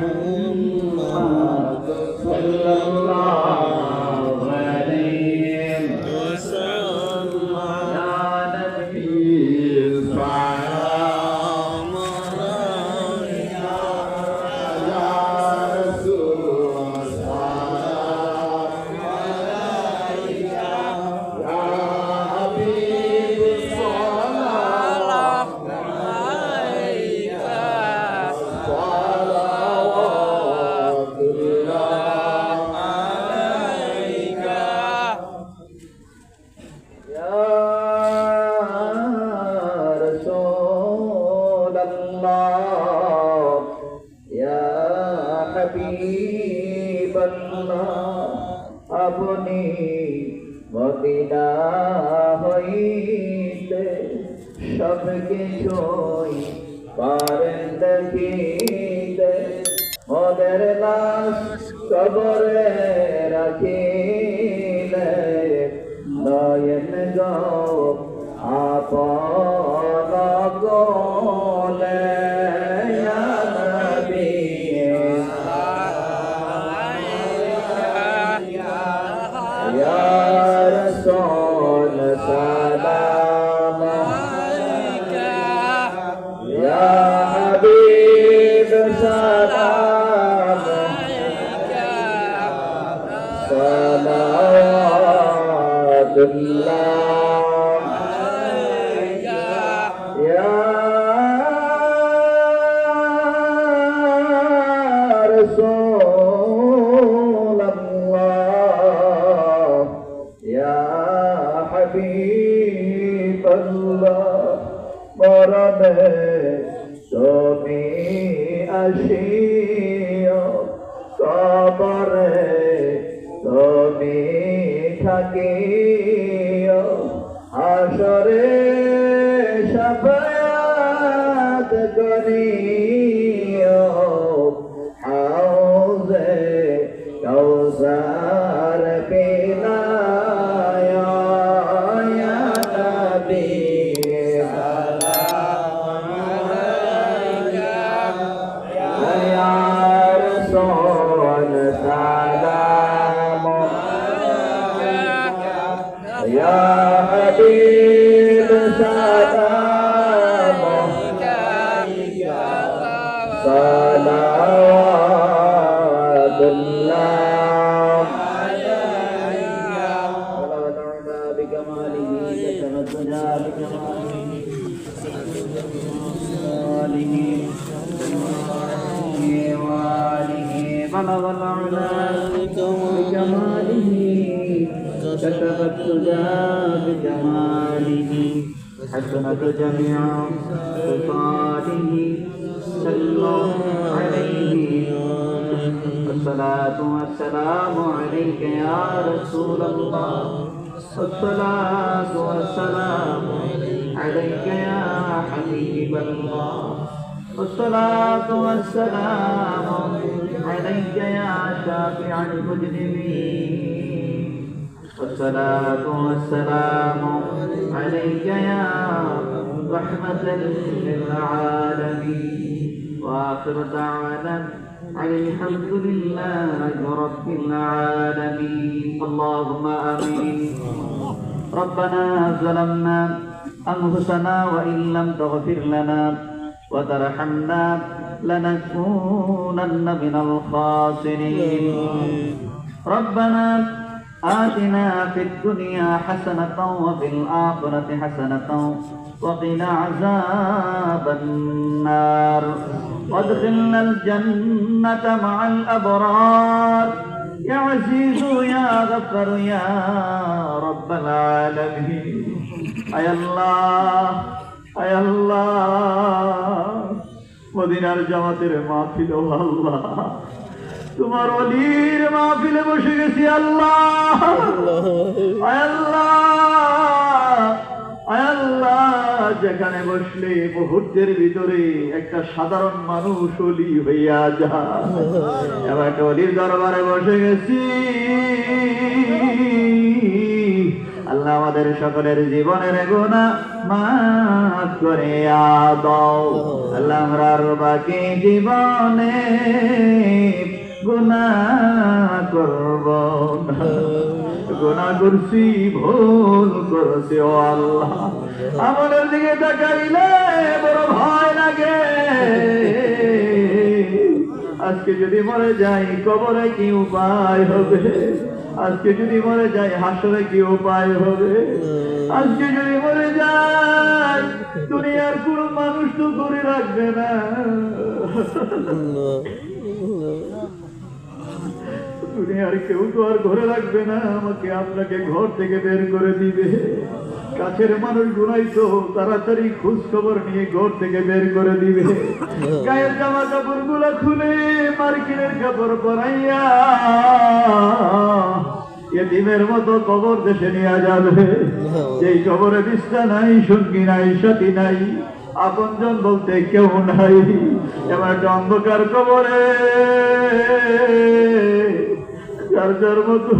محمد সব কিছুই পারেন দেখিতে মদের লাশ কবরে রাখিলে নয়ন গো আপন গোলে ইয়া يا حبيب الله مرمي তুমি আসিও কবরে তুমি থাকিও আসরে সফায়াত করিও وآله بلغ العلا بكماله كتب التجا بجماله. حسنة جميع خصاله صلوا عليه الصلاة والسلام عليك يا رسول الله. الصلاة والسلام عليك يا حبيب الله. والصلاة والسلام عليك يا شافع المجرمين. والصلاة والسلام عليك يا رحمة للعالمين. وآخر دعوانا أن الحمد لله رب العالمين. اللهم آمين. ربنا ظلمنا أنفسنا وإن لم تغفر لنا وترحمنا لنكونن من الخاسرين. ربنا آتنا في الدنيا حسنة وفي الآخرة حسنة وقنا عذاب النار. وادخلنا الجنة مع الأبرار. يا عزيز يا غفر يا رب العالمين. أي الله أي الله. মদিনার জামাতের মাহফিল আল্লাহ। তোমার অলির মাহফিলে বসে গেছি, আল্লাহ। আল্লাহ। যেখানে বসলে মুহূর্তের ভিতরে একটা সাধারণ মানুষ অলি হইয়া যা এবার একটা অলির দরবারে বসে গেছি। আল্লাহ আমাদের সকলের জীবনের গুণা মাফ করে দাও আল্লাহ আমরার বাকি জীবনে গুণা করব। গুণা করছি, ভুল করছি, ও আল্লাহ। আমাদের দিকে তাকাইলে বড় ভয় লাগে। আজকে যদি মরে যাই, কবরে কি উপায় হবে? আজকে যদি মরে যাই হাসরে কি উপায় হবে? আজকে যদি মরে যাই দুনিয়ার কোন মানুষ তো ধরে রাখবে না। দুনিয়ার কেউ তো আর ঘরে রাখবে না আমাকে আপনাকে ঘর থেকে বের করে দিবে। কাছের মানুষ গুনাই তো তাড়াতাড়ি খোঁজ খবর নিয়ে ঘর থেকে বের করে দিবে। গায়ের জামা কাপড়গুলো খুলে মার্কিনের কাপড় পরাইয়া এতিমের মতো কবর দেশে নিয়ে যাবে। যেই কবরে বিষ্ঠা নাই সঙ্গী নাই সাথী নাই আপনজন বলতে কেউ নাই। এবার একটা অন্ধকার কবরে যার যার মতো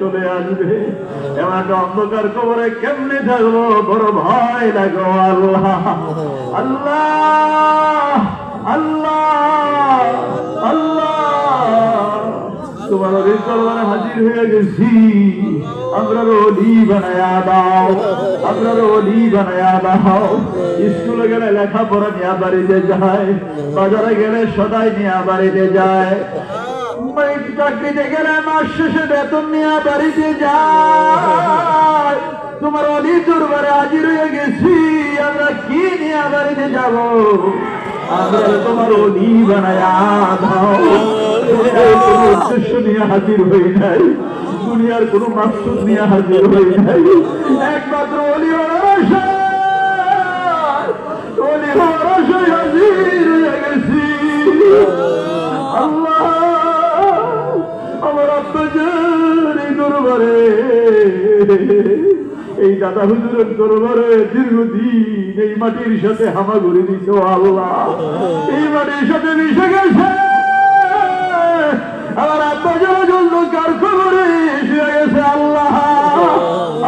চলে আসবে। থাকব? ভয় তোমার হাজির হয়ে গেছি। আমরা অলি বানায়া দাও, আমরা অলি বানায়া দাও। স্কুলে গেলে লেখাপড়া নিয়ে বাড়িতে যায়, বাজারে গেলে সদাই নিয়ে বাড়িতে যায়। এই চাকরিতে গেলে মাস শেষে বেতন নিয়ে বাড়িতে যায়। তোমার অলি দরবারে হাজির হয়ে গেছি, আমরা কি নিয়ে বাড়িতে যাব? আমরা তোমার অলি বানায়া নিয়ে হাজির হই নাই। দুনিয়ার কোন মাকসুদ নিয়ে হাজির হয়ে নাই। একমাত্র অলি অলি হাজির। এই দাদা হুজুরের দরবারে দীর্ঘদিন এই মাটির সাথে হামাগুড়ি দিছ আল্লাহ। এই মাটির সাথে মিশে গেছে। আমার আব্বা জন্য কার খবরে এসে গেছে, আল্লাহ।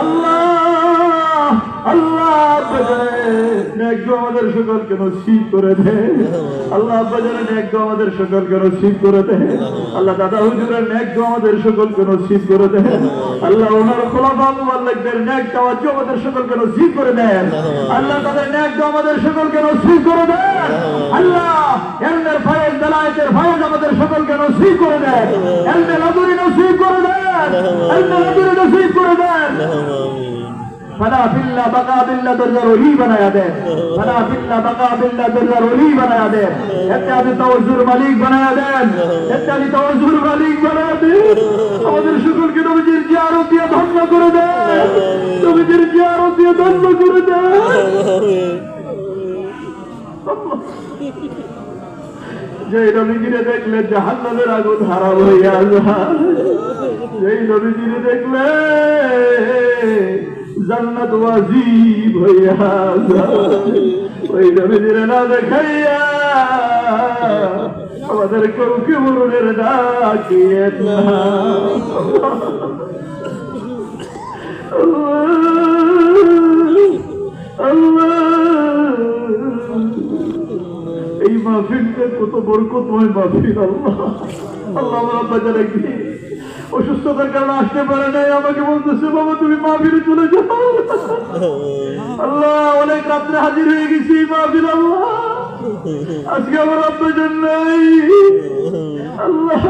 আল্লাহ আল্লাহ ন্যায্য আমাদের সকলকে করে দে আল্লাহ, আব্বা যারা ন্যায্য আমাদের সকলকে করে দে আল্লাহ দাদা হুজুরের ন্যায্য আমাদের সকলকে নসিব করে দে আল্লাহ ওনার খোলাফা মুবাল্লিকদের ন্যায্য আওয়াজ আমাদের সকলকে নসিব করে দেন। আল্লাহ তাদের ন্যায্য আমাদের সকলকে নসিব করে দেন। আল্লাহ এলমের ফায়েজ দালায়েতের ফায়েজ আমাদের সকলকে নসিব করে দেন। এলমে লাদুরি নসিব করে দেন। এলমে লাদুরি নসিব করে দেন। फला बनाया दे फला बिल्ला बका बिल्ला दर्जा रोली बनाया दे ইত্যাদি তাওজুর মালিক বানায়া দেন। ইত্যাদি তাওজুর মালিক বানায়া দেন। আমাদের শুকুরকে নবীজির জিয়ারত দিয়ে ধন্য করে দেন। নবীজির জিয়ারত দিয়ে ধন্য করে দেন। যে নবীজিরে দেখলে জাহান্নামের আগুন হারাম হইয়া যায়। যেই নবীজিরে দেখলে জান্নাত ওয়াজিব হইয়া ওই নবীজিরে না দেখাইয়া আমাদের কাউকে মরণের ডাকিয়ে না এই মাহফিলটা কত বরকতময় মাহফিল, আল্লাহ। আল্লাহ আমার বাজারে কি? অসুস্থতার কারণে আসতে পারে নাই। আমাকে বলতেছে বাবা তুমি মা ফিরে চলে যাও। আল্লাহ অনেক রাত্রে হাজির হয়ে গেছি মা ফির আল্লাহ। আজকে আমার আপনার নাই। আল্লাহ।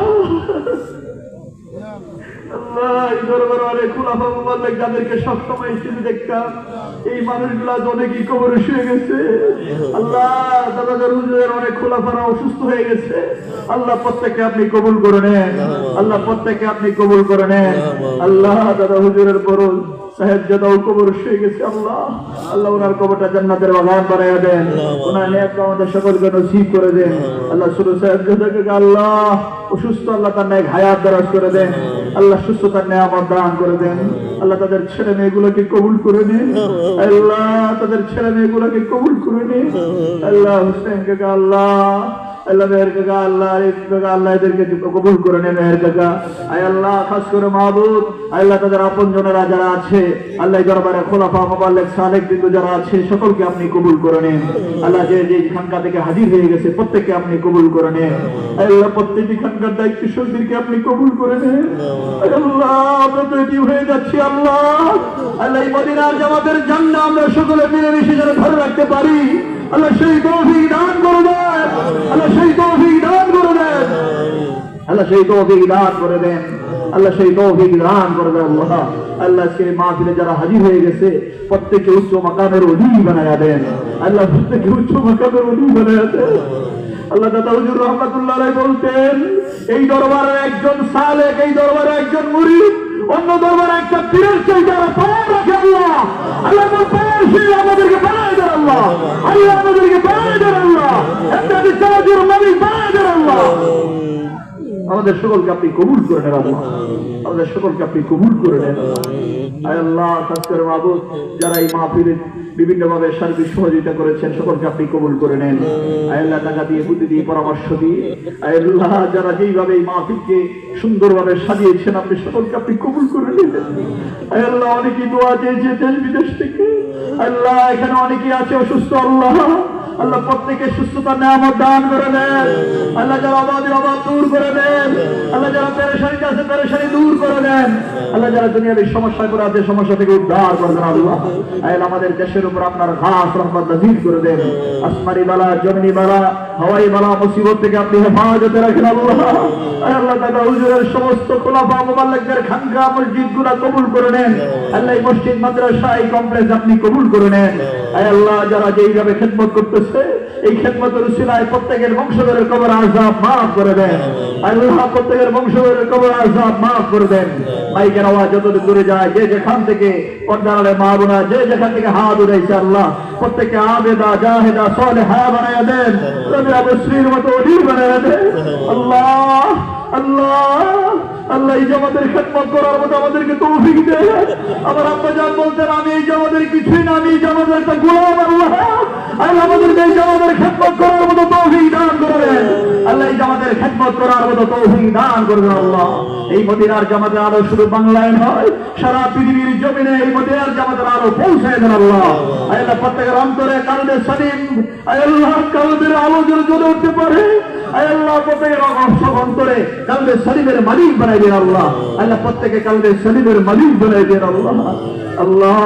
আল্লাহ এই দরবার অনেক খুলাফা মোবাল্লেক যাদেরকে সবসময় হিসেবে দেখতাম। এই মানুষগুলা আজ অনেকই কবরে শুয়ে গেছে। আল্লাহ দাদাদের হুজুরের অনেক খোলাফারা অসুস্থ হয়ে গেছে। আল্লাহ প্রত্যেককে আপনি কবুল করে নেন। আল্লাহ প্রত্যেককে আপনি কবুল করে নেন। আল্লাহ দাদা হুজুরের বড় আল্লাহ অসুস্থ আল্লাহ তার নেক হায়াত দারাজ করে দেন। আল্লাহ সুস্থতার আমার দান করে দেন। আল্লাহ তাদের ছেলে মেয়েগুলোকে কবুল করে নিন। আল্লাহ তাদের ছেলে মেয়েগুলোকে কবুল করে নিন। আল্লাহ হুসেনকে আল্লাহ আল্লাহ মেহের কাকা, আল্লাহ কাকা, আল্লাহ এদেরকে কবুল করে নে মেহের কাকা। আয় আল্লাহ, খাস করে আল্লাহ তাদের আপন জনেরা যারা আছে, আল্লাহ দরবারে খোলাফা, মোবাল্লেক, সালেক বিন্দু যারা আছে, সকলকে আপনি কবুল করে নেন আল্লাহ যে যে খানকা থেকে হাজির হয়ে গেছে, প্রত্যেককে আপনি কবুল করে নেন আল্লাহ, প্রত্যেকটি খানকার দায়িত্ব আপনি কবুল করে নেন আল্লাহ, আমরা তো এটি হয়ে যাচ্ছি, আল্লাহ। আল্লাহ মদিনার জামাতের জান্না আমরা সকলে মিলেমিশে যেন ধরে রাখতে পারি। আল্লাহ, সেই তৌফিক দান করে দেন আল্লাহ সেই তৌফিক দান করে দেন। আল্লাহ সেই তৌফিক দান করে দেন। আল্লাহ সেই তৌফিক দান করে দেন, আল্লাহ। আল্লাহ মাহফিলে যারা হাজির হয়ে গেছে, প্রত্যেককে উচ্চ মাকামের অধীন বানায়া দেন। আল্লাহ প্রত্যেককে উচ্চ মাকামের অধীন বানায়া দেন। আল্লাহ দাদা হুজুর রহমতুল্লাহ বলতেন, এই দরবারের একজন সালেক, এই দরবারের একজন মুরিদ অন্য দরবার একটা তীরের চাইতে আরও পাওয়ার রাখে আল্লাহ। আল্লাহ পাওয়ার সেই আমাদেরকে বানায় দেন আল্লাহ। আল্লাহ আমাদেরকে বানায় দেন আল্লাহ। একটা বিচারের মালিক বানায় দেন আল্লাহ। আমাদের সকলকে আপনি কবুল করে নেন আল্লাহ। আমাদের সকলকে আপনি কবুল করে নেন। আল্লাহ যারা এই সার্বিক সহযোগিতা করেছেন সকলকে আপনি কবুল করে নেন। আয় আল্লাহ টাকা দিয়ে বুদ্ধি দিয়ে পরামর্শ দিয়ে। আয় আল্লাহ যারা যেইভাবে এই মাহফিলকে সুন্দরভাবে সাজিয়েছেন আপনি সকলকে আপনি কবুল করে নেবেন আয় আল্লাহ অনেকেই দোয়া চেয়েছে দেশ বিদেশ থেকে আল্লাহ এখানে অনেকেই আছে অসুস্থ আল্লাহ। আল্লাহ প্রত্যেকে সুস্থতা নামত দান করে দেন। আল্লাহ যারা অবাধের অভাব দূর করে দেন, আল্লাহ যারা পেরেশানিতে আছে পেরেশানি দূর করে দেন, আল্লাহ যারা দুনিয়াবী সমস্যায় করে আছে, সমস্যা থেকে উদ্ধার করে দেন আল্লাহ। আল্লাহ আমাদের দেশের উপর আপনার ঘাস, রহমত নাজির করে দেন। আসমানি বালা, জমিনি বালা, হাওয়াই বালা, মুসিবত থেকে আপনি হেফাজতে রাখেন আল্লাহ। আল্লাহ দাদা হুজুরের সমস্ত খোলাফা মোবাল্লিকদের খানকা মসজিদগুলা কবুল করে নেন। আল্লাহ মসজিদ, মাদ্রাসা, এই কমপ্লেক্স আপনি কবুল করে নেন। আয় আল্লাহ, যারা যেইভাবে খেদমত করতেছে এই খেদমতের উসিলায় প্রত্যেকের বংশধরের কবর আজাব মাফ করে দেন। আল্লাহ প্রত্যেকের বংশধরের কবর আজাব মাফ করে দেন। মাইকের আওয়াজ যতদূর দূরে যায় যে যেখান থেকে পর্দারে মা বোনা যে যেখান থেকে হাত উঠাইছে আল্লাহ প্রত্যেককে আবেদা জাহেদা সলে হা বানায় দেন। রবি আবশ্রীর মতো অধীর বানায় দেন। আল্লাহ আল্লাহ। আল্লাহ এই জামাতের খেদমত করার মতো আমাদেরকে তৌফিক দে। আমার আব্বা জান বলতেন, আমি এই জামাতের কিছুই না, আমি এই জামাতের একটা গোলাম আল্লাহ। আল্লাহ এই জামাতের খেদমত করার মতো তৌফিক দান করবেন আল্লাহ এই জামাতের খেদমত করার মতো তৌফিক দান করবেন আল্লাহ। এই মদিনার জামাতের আলো শুধু বাংলায় নয়, সারা পৃথিবীর জমিনে এই মদিনার জামাতের আলো পৌঁছায় দেন আল্লাহ। আল্লাহ প্রত্যেকের অন্তরে কালবে সলিম। আল্লাহ কালবের আলো যেন জ্বলে উঠতে পারে। মালিক বানাই মালিক বানাই আল্লাহ।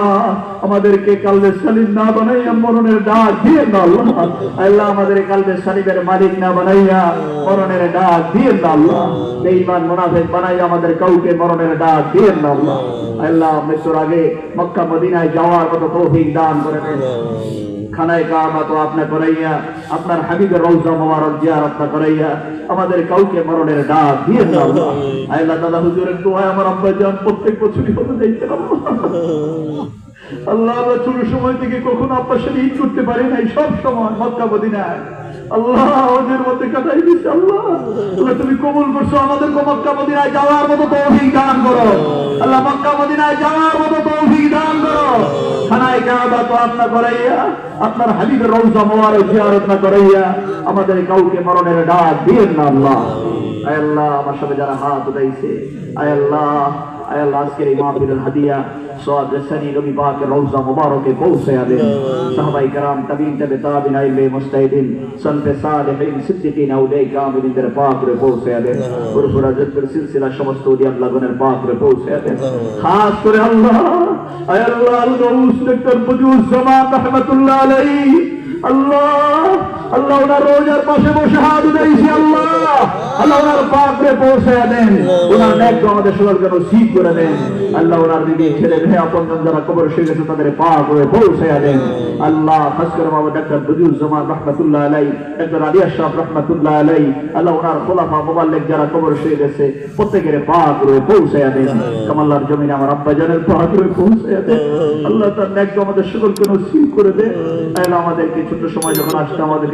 আমাদেরকে কালবে সালিম না বানাইয়া মরণের ডাক দিয়ে না আল্লাহ। আল্লাহ, আমাদের কালবে সালিমের মালিক না বানাইয়া মরণের ডাক দিয়ে না আল্লাহ। বেঈমান, মুনাফিক বানাইয়া আমাদের কাউকে মরণের ডাক দিয়ে না আল্লাহ। আল্লাহ, মৃত্যুর আগে মক্কা, মদিনায় যাওয়ার মতো তৌফিক দান করে দেন। খানায় কাবা তো আপনা করাইয়া আপনার হাবিবের রৌজা মোবারক জিয়ারত না করাইয়া আমাদের কাউকে মরণের ডাক দিয়ে দাও আল্লাহ দাদা হুজুরের দোয়া আমার আব্বা জান প্রত্যেক বছরই হতে যাইতেন আল্লাহ আমরা ছোট সময় থেকে কখনো আপনার সাথে ঈদ করতে পারি নাই সব সময় মক্কা মদিনায়। আল্লাহ ওদের মধ্যে কাটাই দিচ্ছে আল্লাহ। আল্লাহ তুমি কবুল করছ আমাদের মক্কা মদিনায় যাওয়ার মতো তৌফিক দান করো। আল্লাহ মক্কা মদিনায় যাওয়ার মতো তৌফিক দান করো। খানায় কাবা তো আপনা করাইয়া, আপনার হাবিবের রৌজা মোবারক জিয়ারত না করাইয়া আমাদের কাউকে মরণের ডাক দিয়েন না আল্লাহ। আয় আল্লাহ, আমার সাথে যারা হাত উঠাইছে, আয় আল্লাহ আল্লাহ আজকের এই মাহফিলের হাদিয়া সওয়াব রেসানি নবী পাকের রওজা মুবারকে পৌঁছে দেন সাহাবায়ে کرام তাবিন তবে তাবিন আইলে মুস্তাহিদিন সনফে সালেহিন সিদ্দিকিন আউলিয়া কামিলদের পাক রে পৌঁছে দেন পুরপুরা জত্তর সিলসিলা সমস্ত উদিয়াত লাগনের পাক রে পৌঁছে দেন খাস করে আল্লাহ আয় আল্লাহ আল্লাহ উস্তাকর বজুজ জামান রহমাতুল্লাহ আলাইহি আল্লাহ আল্লাহ ওনার রোজার পাশে বসে হাত আল্লাহ। আল্লাহ ওনার দেন। ওনার ন্যাক আমাদের সকলকে নসিব করে দেন। আল্লাহ ওনার দিদি ছেলে আপনজন যারা কবর শুয়ে গেছে তাদের দেন। আল্লাহ, খাস করে বাবা ডাক্তার বদিউজ্জামান আলাই আলাই আল্লাহ ওনার মোবাল্লেক যারা কবর শুয়ে গেছে প্রত্যেকের দেন। কামাল্লার জমিনে আমার দেন। আল্লাহ তার ন্যাক আমাদের করে দেন। আমাদেরকে ছোট সময় যখন আসতো আমাদেরকে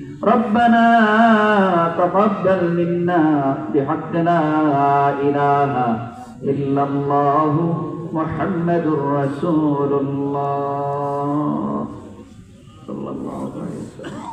ربنا تقبل منا بحقنا لا إله إلا الله محمد رسول الله. صلى الله عليه وسلم.